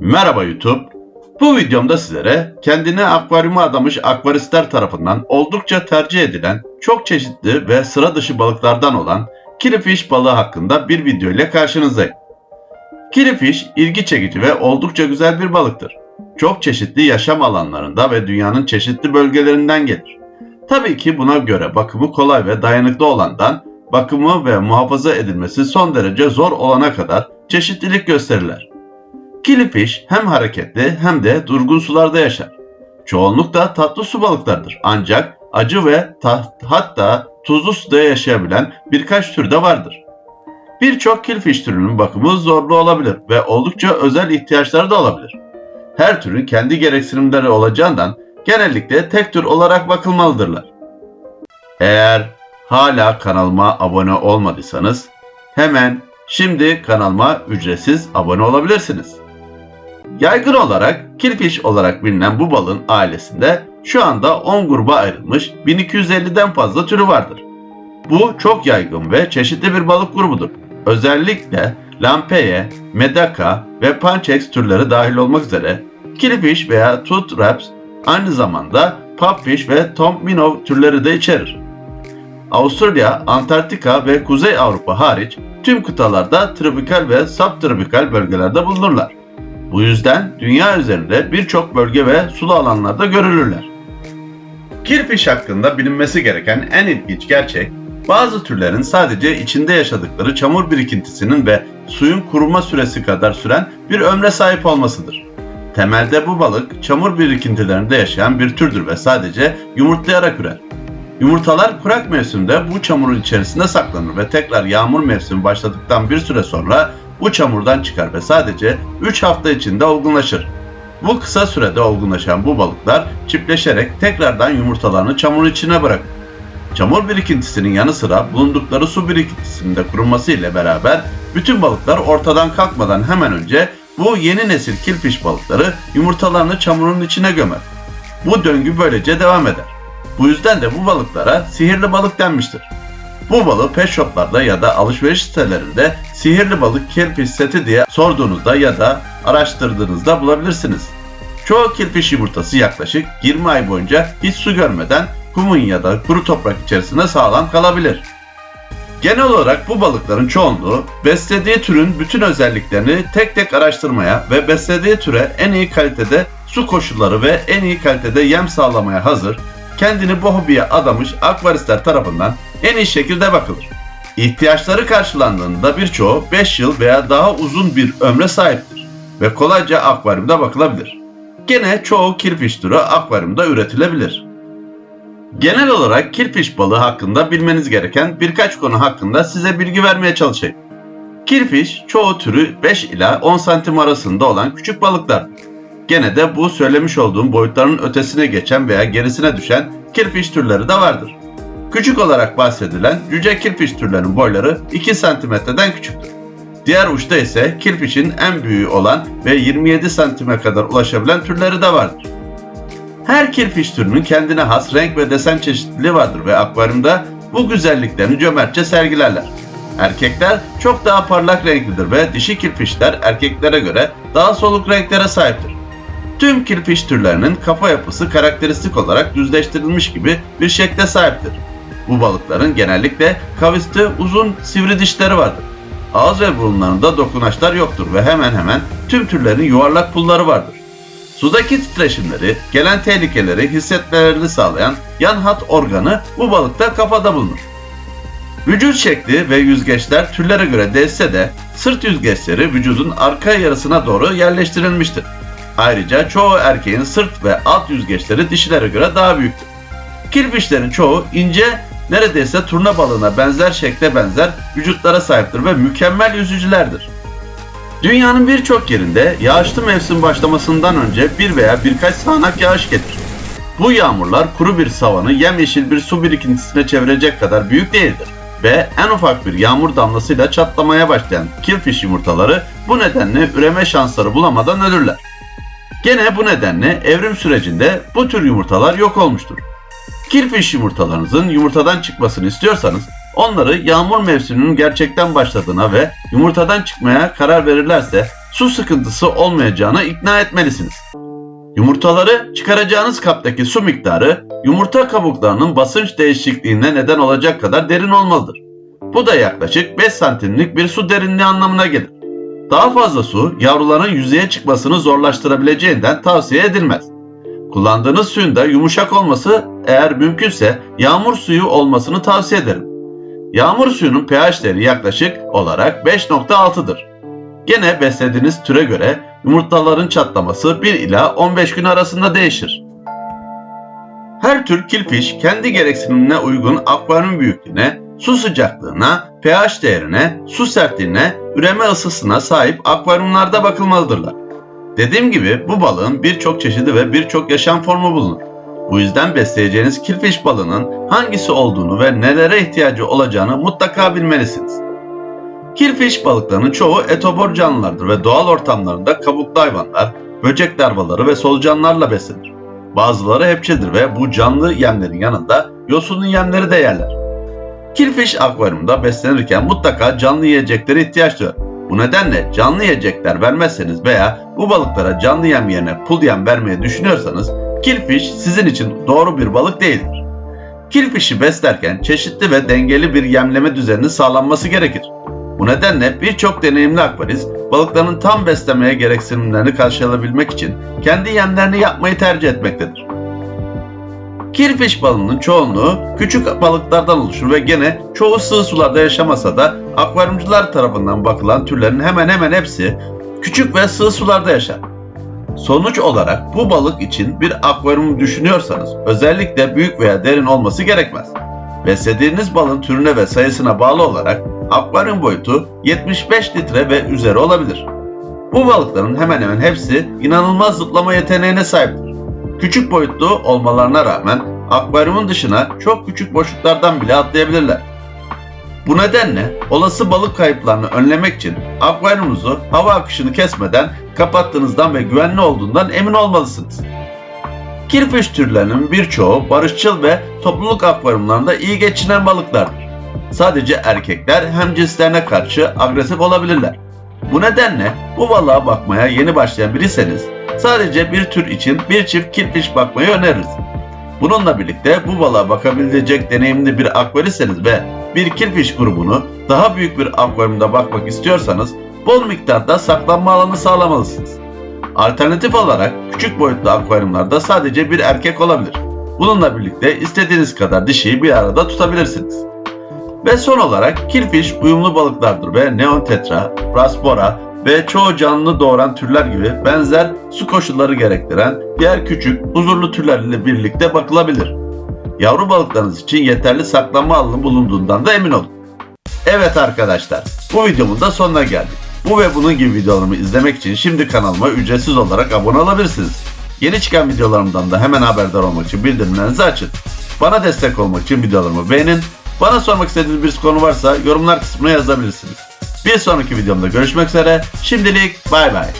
Merhaba YouTube. Bu videomda sizlere kendine akvaryuma adamış akvaristler tarafından oldukça tercih edilen çok çeşitli ve sıra dışı balıklardan olan kilifiş balığı hakkında bir video ile karşınızdayım. Kilifiş ilgi çekici ve oldukça güzel bir balıktır. Çok çeşitli yaşam alanlarında ve dünyanın çeşitli bölgelerinden gelir. Tabii ki buna göre bakımı kolay ve dayanıklı olandan bakımı ve muhafaza edilmesi son derece zor olana kadar çeşitlilik gösterirler. Kilifiş hem hareketli hem de durgun sularda yaşar. Çoğunlukla tatlı su balıklardır ancak acı ve ta- hatta tuzlu suda yaşayabilen birkaç tür de vardır. Birçok kilfiş türünün bakımı zorlu olabilir ve oldukça özel ihtiyaçları da olabilir. Her türün kendi gereksinimleri olacağından genellikle tek tür olarak bakılmalıdırlar. Eğer hala kanalıma abone olmadıysanız hemen şimdi kanalıma ücretsiz abone olabilirsiniz. Yaygın olarak kirpiş olarak bilinen bu balın ailesinde şu anda 10 gruba ayrılmış 1250'den fazla türü vardır. Bu çok yaygın ve çeşitli bir balık grubudur. Özellikle lampeye, medaka ve panchex türleri dahil olmak üzere kilifish veya tooth wraps aynı zamanda pupfish ve tom minnow türleri de içerir. Avustralya, Antarktika ve Kuzey Avrupa hariç tüm kıtalarda tropikal ve subtropikal bölgelerde bulunurlar. Bu yüzden dünya üzerinde birçok bölge ve sulu alanlarda görülürler. Kirpiş hakkında bilinmesi gereken en ilginç gerçek, bazı türlerin sadece içinde yaşadıkları çamur birikintisinin ve suyun kuruma süresi kadar süren bir ömre sahip olmasıdır. Temelde bu balık çamur birikintilerinde yaşayan bir türdür ve sadece yumurtlayarak ürer. Yumurtalar kurak mevsimde bu çamurun içerisinde saklanır ve tekrar yağmur mevsimi başladıktan bir süre sonra bu çamurdan çıkar ve sadece 3 hafta içinde olgunlaşır. Bu kısa sürede olgunlaşan bu balıklar çiftleşerek tekrardan yumurtalarını çamurun içine bırakır. Çamur birikintisinin yanı sıra bulundukları su birikintisinin de kuruması ile beraber bütün balıklar ortadan kalkmadan hemen önce bu yeni nesil kilpiş balıkları yumurtalarını çamurun içine gömer. Bu döngü böylece devam eder. Bu yüzden de bu balıklara sihirli balık denmiştir. Bu balığı pet shoplarda ya da alışveriş sitelerinde sihirli balık kirpiş seti diye sorduğunuzda ya da araştırdığınızda bulabilirsiniz. Çoğu kirpiş yumurtası yaklaşık 20 ay boyunca hiç su görmeden kumun ya da kuru toprak içerisinde sağlam kalabilir. Genel olarak bu balıkların çoğunluğu beslediği türün bütün özelliklerini tek tek araştırmaya ve beslediği türe en iyi kalitede su koşulları ve en iyi kalitede yem sağlamaya hazır, kendini bu hobiye adamış akvaristler tarafından en iyi şekilde bakılır. İhtiyaçları karşılandığında birçoğu 5 yıl veya daha uzun bir ömre sahiptir ve kolayca akvaryumda bakılabilir. Gene çoğu kirpiş türü akvaryumda üretilebilir. Genel olarak kirpiş balığı hakkında bilmeniz gereken birkaç konu hakkında size bilgi vermeye çalışayım. Kirpiş çoğu türü 5 ila 10 santim arasında olan küçük balıklardır. Gene de bu söylemiş olduğum boyutların ötesine geçen veya gerisine düşen kirpiş türleri de vardır. Küçük olarak bahsedilen cüce kirpiş türlerinin boyları 2 santimetreden küçüktür. Diğer uçta ise kirpişin en büyüğü olan ve 27 santime kadar ulaşabilen türleri de vardır. Her kirpiş türünün kendine has renk ve desen çeşitliliği vardır ve akvaryumda bu güzelliklerini cömertçe sergilerler. Erkekler çok daha parlak renklidir ve dişi kirpişler erkeklere göre daha soluk renklere sahiptir. Tüm kirpiş türlerinin kafa yapısı karakteristik olarak düzleştirilmiş gibi bir şekle sahiptir. Bu balıkların genellikle kavisli uzun sivri dişleri vardır. Ağız ve burunlarında dokunaçlar yoktur ve hemen hemen tüm türlerin yuvarlak pulları vardır. Sudaki titreşimleri, gelen tehlikeleri hissetmelerini sağlayan yan hat organı bu balıkta kafada bulunur. Vücut şekli ve yüzgeçler türlere göre değişse de sırt yüzgeçleri vücudun arka yarısına doğru yerleştirilmiştir. Ayrıca çoğu erkeğin sırt ve alt yüzgeçleri dişilere göre daha büyüktür. Kirpişlerin çoğu ince, neredeyse turna balığına benzer şekle benzer vücutlara sahiptir ve mükemmel yüzücülerdir. Dünyanın birçok yerinde yağışlı mevsim başlamasından önce bir veya birkaç sağanak yağış gelir. Bu yağmurlar kuru bir savanı yemyeşil bir su birikintisine çevirecek kadar büyük değildir ve en ufak bir yağmur damlasıyla çatlamaya başlayan kirfiş yumurtaları bu nedenle üreme şansları bulamadan ölürler. Gene bu nedenle evrim sürecinde bu tür yumurtalar yok olmuştur. Kirfiş yumurtalarınızın yumurtadan çıkmasını istiyorsanız onları yağmur mevsiminin gerçekten başladığına ve yumurtadan çıkmaya karar verirlerse su sıkıntısı olmayacağına ikna etmelisiniz. Yumurtaları çıkaracağınız kaptaki su miktarı yumurta kabuklarının basınç değişikliğine neden olacak kadar derin olmalıdır. Bu da yaklaşık 5 santimlik bir su derinliği anlamına gelir. Daha fazla su yavruların yüzeye çıkmasını zorlaştırabileceğinden tavsiye edilmez. Kullandığınız suyun da yumuşak olması eğer mümkünse yağmur suyu olmasını tavsiye ederim. Yağmur suyunun pH değeri yaklaşık olarak 5.6'dır. Gene beslediğiniz türe göre yumurtaların çatlaması 1 ila 15 gün arasında değişir. Her tür kilfiş kendi gereksinimine uygun akvaryum büyüklüğüne, su sıcaklığına, pH değerine, su sertliğine, üreme ısısına sahip akvaryumlarda bakılmalıdırlar. Dediğim gibi bu balığın birçok çeşidi ve birçok yaşam formu bulunur. Bu yüzden besleyeceğiniz kilfiş balığının hangisi olduğunu ve nelere ihtiyacı olacağını mutlaka bilmelisiniz. Kilfiş balıklarının çoğu etobor canlılardır ve doğal ortamlarında kabuklu hayvanlar, böcek larvaları ve solucanlarla beslenir. Bazıları hepçedir ve bu canlı yemlerin yanında yosunun yemleri de yerler. Kilfish akvaryumda beslenirken mutlaka canlı yiyeceklere ihtiyaç duyar. Bu nedenle canlı yiyecekler vermezseniz veya bu balıklara canlı yem yerine pul yem vermeyi düşünüyorsanız kilfish sizin için doğru bir balık değildir. Kilfish'i beslerken çeşitli ve dengeli bir yemleme düzeninin sağlanması gerekir. Bu nedenle birçok deneyimli akvarist balıkların tam beslemeye gereksinimlerini karşılayabilmek için kendi yemlerini yapmayı tercih etmektedir. Kirfiş balığının çoğunluğu küçük balıklardan oluşur ve gene çoğu sığ sularda yaşamasa da akvaryumcular tarafından bakılan türlerin hemen hemen hepsi küçük ve sığ sularda yaşar. Sonuç olarak bu balık için bir akvaryum düşünüyorsanız özellikle büyük veya derin olması gerekmez. Beslediğiniz balın türüne ve sayısına bağlı olarak akvaryum boyutu 75 litre ve üzeri olabilir. Bu balıkların hemen hemen hepsi inanılmaz zıplama yeteneğine sahiptir. Küçük boyutlu olmalarına rağmen akvaryumun dışına çok küçük boşluklardan bile atlayabilirler. Bu nedenle olası balık kayıplarını önlemek için akvaryumunuzu hava akışını kesmeden kapattığınızdan ve güvenli olduğundan emin olmalısınız. Kirfiş türlerinin birçoğu barışçıl ve topluluk akvaryumlarında iyi geçinen balıklardır. Sadece erkekler hem cinslerine karşı agresif olabilirler. Bu nedenle bu balığa bakmaya yeni başlayan biriyseniz sadece bir tür için bir çift kirpiş bakmayı öneririz. Bununla birlikte bu balığa bakabilecek deneyimli bir akvaristseniz ve bir kirpiş grubunu daha büyük bir akvaryumda bakmak istiyorsanız bol miktarda saklanma alanı sağlamalısınız. Alternatif olarak küçük boyutlu akvaryumlarda sadece bir erkek olabilir. Bununla birlikte istediğiniz kadar dişiyi bir arada tutabilirsiniz. Ve son olarak kirfiş uyumlu balıklardır ve neon tetra, rasbora ve çoğu canlı doğuran türler gibi benzer su koşulları gerektiren diğer küçük, huzurlu türlerle birlikte bakılabilir. Yavru balıklarınız için yeterli saklanma alanı bulunduğundan da emin olun. Evet arkadaşlar, bu videomun da sonuna geldik. Bu ve bunun gibi videolarımı izlemek için şimdi kanalıma ücretsiz olarak abone olabilirsiniz. Yeni çıkan videolarımdan da hemen haberdar olmak için bildirimlerinizi açın. Bana destek olmak için videolarımı beğenin. Bana sormak istediğiniz bir konu varsa yorumlar kısmına yazabilirsiniz. Bir sonraki videomda görüşmek üzere. Şimdilik bay bay.